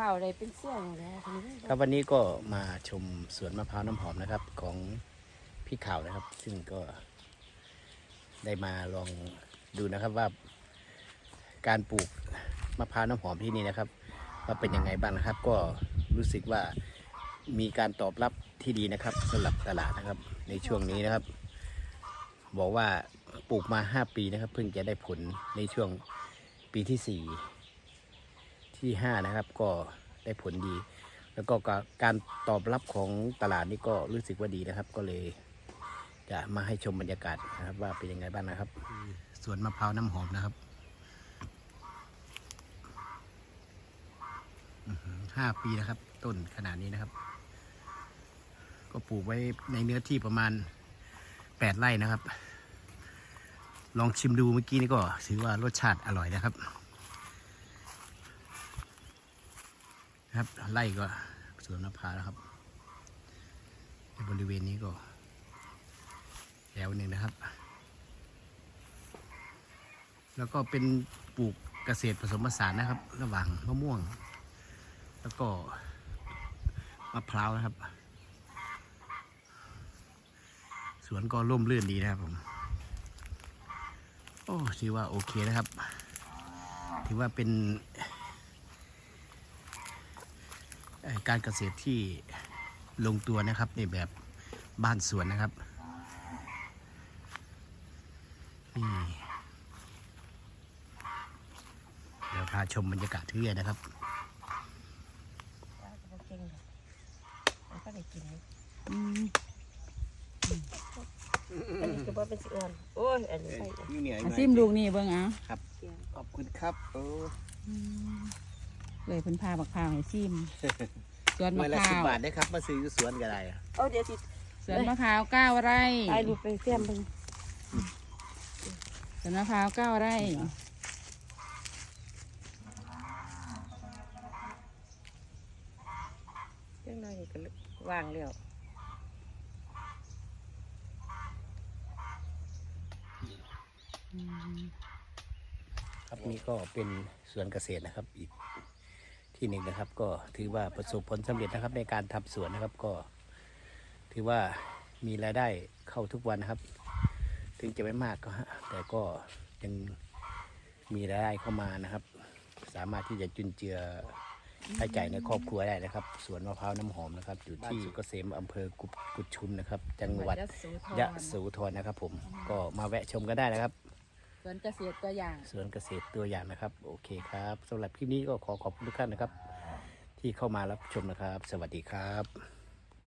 ข้าวอะไรเป็นเสี่ยงเลยทีนี้ครับวันนี้ก็มาชมสวนมะพร้าวน้ำหอมนะครับ ของพี่ข่าวนะครับ ซึ่งก็ได้มาลองดูนะครับว่า การปลูกมะพร้าวน้ำหอมที่นี่นะครับ ว่าเป็นยังไงบ้างนะครับ ก็รู้สึกว่ามีการตอบรับที่ดีนะครับสำหรับตลาดนะครับ ในช่วงนี้นะครับ บอกว่าปลูกมา 5 ปีนะครับ เพิ่งจะได้ผลในช่วงปีที่ 4 ที่5นะครับ ก็ได้ผลดี แล้วก็การตอบรับของตลาดนี่ก็รู้สึกว่าดีนะครับ ก็เลย จะมาให้ชมบรรยากาศนะครับ ว่าเป็นยังไงบ้างนะครับสวนมะพร้าวน้ำหอมนะครับห้าปีนะครับ ต้นขนาดนี้นะครับ ก็ปลูกไว้ในเนื้อที่ประมาณแปดไร่นะครับ ลองชิมดูเมื่อกี้นี่ก็ถือว่ารสชาติอร่อยนะครับ นะ ครับ ไล่ก็สวนมะพร้วครับในบริเวณนี้ก็แถวหนึ่งนะครับ แล้วก็เป็นปลูกเกษตรผสมผสานนะครับ ระหว่างมะม่วง แล้วก็มะพร้าวนะครับ สวนก็ร่มรื่นดีนะครับผมโอ้ถือว่าโอเคนะครับ ถือว่าเป็น การเกษตรที่ลงตัวนะครับในแบบบ้านสวนนะครับนี่เดี๋ยวพาชมบรรยากาศที่นี่นะครับก็ได้กินอันนี้คือว่าเป็นสิอ่อนโอ้ยอันนี้ใส่เหนื่อยอาซิมลูกนี่เบิ่งเอะขอบคุณครับโอ้ เลยเพิ่นพาบักพร้าวให้ซิมสวนหน่มะวยละพร้าสิบวบาทนะครับ มาซื้ออยู่สวนก็ได้อะเอาเดี๋ยวสิสวนมะพร้าวเก้าไร่ตายรูปไปเสี่ยมเบิ่งสวนมะพร้าวเก้าไร่เรื่องน้อยนี่ก็วางแล้วครับนี่ก็เป็นสวนเกษตรนะครับ อีก ที่หนึ่งนะครับ ก็ถือว่าประสบผลสำเร็จนะครับ ในการทำสวนนะครับก็ ถือว่ามีรายได้เข้าทุกวันนะครับ ถึงจะไม่มากก็ฮะแต่ก็ยังมีรายได้เข้ามานะครับ สามารถที่จะจุนเจือใช้จ่ายในครอบครัวได้นะครับ สวนมะพร้าวน้ำหอมนะครับ อยู่ที่เกษมอำเภอกุดกุดชุมนะครับ จังหวัดยะโสธรยะโสธรนะครับ ผมก็มาแวะชมกันได้นะครับ สวนเกษตรตัวอย่าง สวนเกษตรตัวอย่างนะครับ โอเคครับสำหรับคลิปนี้ก็ขอขอบคุณทุกท่านนะครับ ที่เข้ามารับชมนะครับ สวัสดีครับ